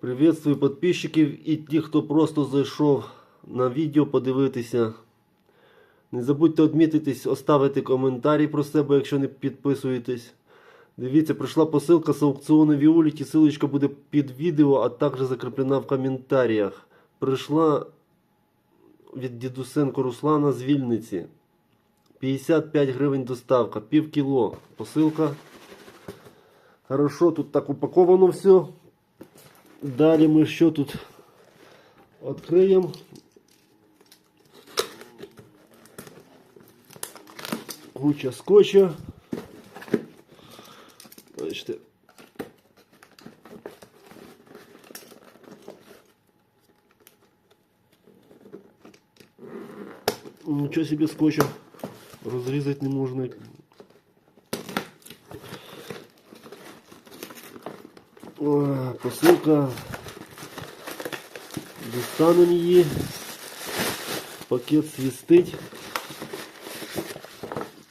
Приветствую підписчиків і ті, хто просто зайшов на відео подивитися. Не забудьте відмітитись, оставити коментарі про себе, якщо не підписуєтесь. Дивіться, прийшла посилка з аукціону Віоліті. Силочка буде під відео, а також закріплена в коментарях. Прийшла від дідусенко Руслана з Вільниці. 55 гривень доставка, пів кіло. Посилка. Хорошо, тут так упаковано все. Далі ми що тут відкриємо. Куча скотча. Бачите. Нічого собі скотча. Розрізати не можна. Посилка. Достанемо її. Пакет свістить.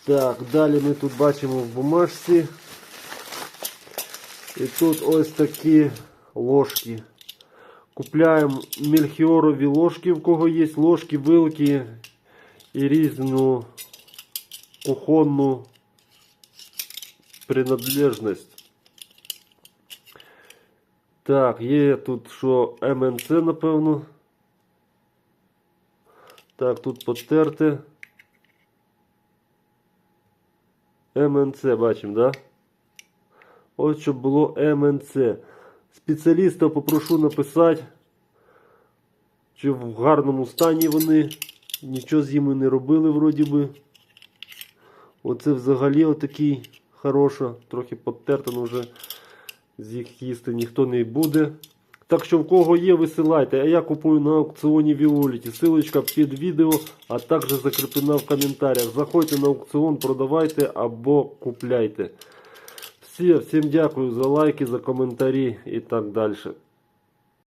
Так, далі ми тут бачимо в бумажці. І тут ось такі ложки. Купляємо мельхіорові ложки, в кого є ложки, вилки і різну кухонну принадлежність. Так, є тут що МНЦ, напевно. Так, тут потерте. МНЦ бачимо, да? Ось щоб було МНЦ. Спеціаліста попрошу написати, чи в гарному стані вони. Нічого з ними не робили, вроді би. Оце взагалі отакий хороша, трохи потерта, але вже з їх їсти ніхто не буде. Так що в кого є, висилайте. А я купую на аукціоні Віоліті. Силочка під відео, а також закріплена в коментарях. Заходьте на аукціон, продавайте або купляйте. Всі, всім дякую за лайки, за коментарі і так далі.